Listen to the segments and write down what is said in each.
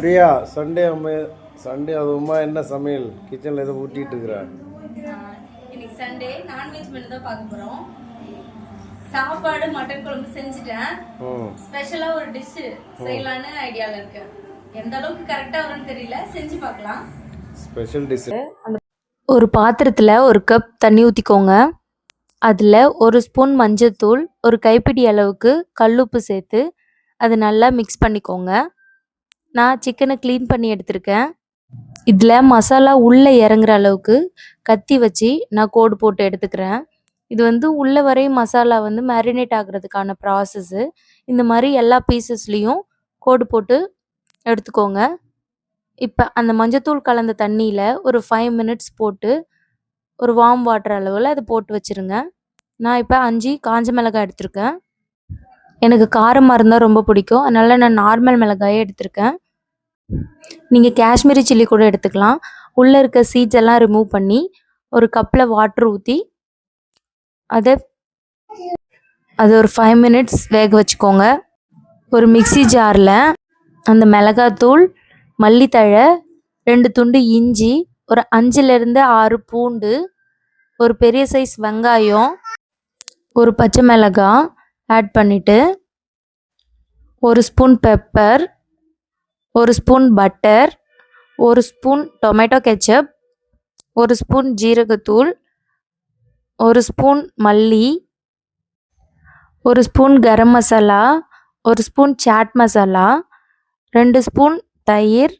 Priya Sunday அம்மா Sunday அது உமா என்ன சமையல்? கிச்சனில் எதுவும் ஊட்டிட்டு இருக்கிறா. ஆஹ் இன்னைக்கு சண்டே. நான்வெஜ் மெனு தான் பார்க்க போறோம். சாப்பாடு மட்டன் குழம்பு செஞ்சுட்டேன். ம் ஸ்பெஷலா ஒரு டிஷ் செய்யலான்னு ஐடியால இருக்கேன். எந்த அளவுக்கு கரெக்டா வரும்னு தெரியல. செஞ்சு பார்க்கலாம். ஸ்பெஷல் டிஷ் ஒரு பாத்திரத்தில் ஒரு கப் தண்ணி ஊற்றிக்கோங்க அதில் ஒரு ஸ்பூன் மஞ்சத்தூள் ஒரு கைப்பிடி அளவுக்கு கல்லுப்பு சேர்த்து அது நல்லா மிக்ஸ் பண்ணிக்கோங்க. நான் சிக்கனை க்ளீன் பண்ணி எடுத்திருக்கேன். இதில் மசாலா உள்ளே இறங்குற அளவுக்கு கத்தி வச்சு நான் கோடு போட்டு எடுத்துக்கிறேன். இது வந்து உள்ள வரையும் மசாலா வந்து மேரினேட் ஆகுறதுக்கான ப்ராசஸ்ஸு இந்த மாதிரி எல்லா பீசஸ்லேயும் கோடு போட்டு எடுத்துக்கோங்க. இப்போ அந்த மஞ்சத்தூள் கலந்த தண்ணியில் ஒரு ஃபைவ் மினிட்ஸ் போட்டு ஒரு வார்ம் வாட்டர் அளவில் அதை போட்டு வச்சுருங்க. நான் இப்போ அஞ்சு காஞ்ச மிளகாய் எடுத்திருக்கேன். எனக்கு காரமாக இருந்தால் ரொம்ப பிடிக்கும். அதனால் நான் நார்மல் மிளகாயே எடுத்திருக்கேன். நீங்கள் காஷ்மீரி சில்லி கூட எடுத்துக்கலாம். உள்ளே இருக்க சீட்ஸ் எல்லாம் ரிமூவ் பண்ணி ஒரு கப்பில் வாட்டர் ஊற்றி அதை அது ஒரு ஃபைவ் மினிட்ஸ் வேக வச்சுக்கோங்க. ஒரு மிக்ஸி ஜாரில் அந்த மிளகாத்தூள் மல்லித்தழை ரெண்டு துண்டு இஞ்சி ஒரு அஞ்சுலேருந்து ஆறு பூண்டு ஒரு பெரிய சைஸ் வெங்காயம் ஒரு பச்சை மிளகாய் ஆட் பண்ணிவிட்டு ஒரு ஸ்பூன் பெப்பர் ஒரு ஸ்பூன் பட்டர் ஒரு ஸ்பூன் டொமேட்டோ கெச்சப் ஒரு ஸ்பூன் ஜீரகத்தூள் ஒரு ஸ்பூன் மல்லி ஒரு ஸ்பூன் கரம் மசாலா ஒரு ஸ்பூன் சாட் மசாலா ரெண்டு ஸ்பூன் தயிர்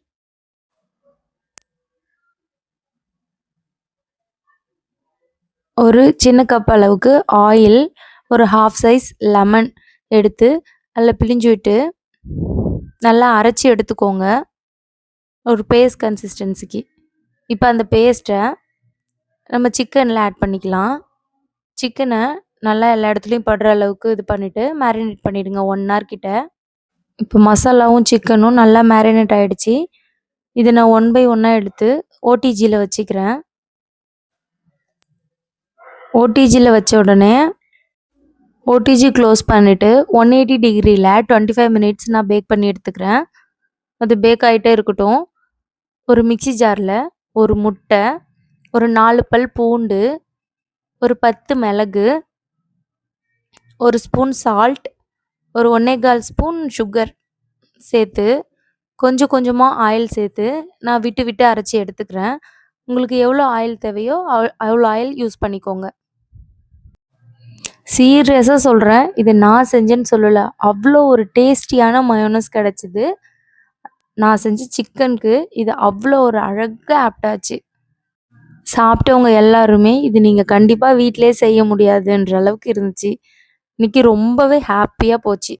ஒரு சின்ன கப் அளவுக்கு ஆயில் ஒரு ஹாஃப் சைஸ் லெமன் எடுத்து அதில் பிழிஞ்சு விட்டு நல்லா அரைச்சி எடுத்துக்கோங்க. ஒரு பேஸ்ட் கன்சிஸ்டன்சிக்கு இப்போ அந்த பேஸ்ட்டை நம்ம சிக்கனில் ஆட் பண்ணிக்கலாம். சிக்கனை நல்லா எல்லா இடத்துலையும் படுற அளவுக்கு இது பண்ணிவிட்டு மேரினேட் பண்ணிவிடுங்க ஒன் ஹவர் கிட்ட. இப்போ மசாலாவும் சிக்கனும் நல்லா மேரினேட் ஆகிடுச்சி இதை நான் ஒன் பை ஒன்னாக எடுத்து ஓடிஜியில் வச்சுக்கிறேன். ஓடிஜியில் வச்ச உடனே ஓடிஜி க்ளோஸ் பண்ணிவிட்டு ஒன் எயிட்டி டிகிரியில் டுவெண்ட்டி ஃபைவ் மினிட்ஸ் நான் பேக் பண்ணி எடுத்துக்கிறேன். அது பேக் ஆகிட்டே இருக்கட்டும். ஒரு மிக்ஸி ஜாரில் ஒரு முட்டை ஒரு நாலு பல் பூண்டு ஒரு பத்து மிளகு ஒரு ஸ்பூன் சால்ட் ஒரு ஒன்னேகால் ஸ்பூன் சுகர் சேர்த்து கொஞ்சம் கொஞ்சமாக ஆயில் சேர்த்து நான் விட்டு விட்டு அரைச்சி எடுத்துக்கிறேன். உங்களுக்கு எவ்வளோ ஆயில் தேவையோ அவ்வளோ ஆயில் யூஸ் பண்ணிக்கோங்க. சீரியஸாக சொல்கிறேன் இது நான் செஞ்சேன்னு சொல்லலை. அவ்வளோ ஒரு டேஸ்டியான மயோனஸ் கிடச்சிது. நான் செஞ்ச சிக்கனுக்கு இது அவ்வளோ ஒரு அழகாக ஆப்டாச்சு சாப்பிட்டவங்க எல்லாருமே இது நீங்கள் கண்டிப்பாக வீட்டிலே செய்ய முடியாதுன்ற அளவுக்கு இருந்துச்சு. இன்னைக்கு ரொம்பவே ஹாப்பியாக போச்சு.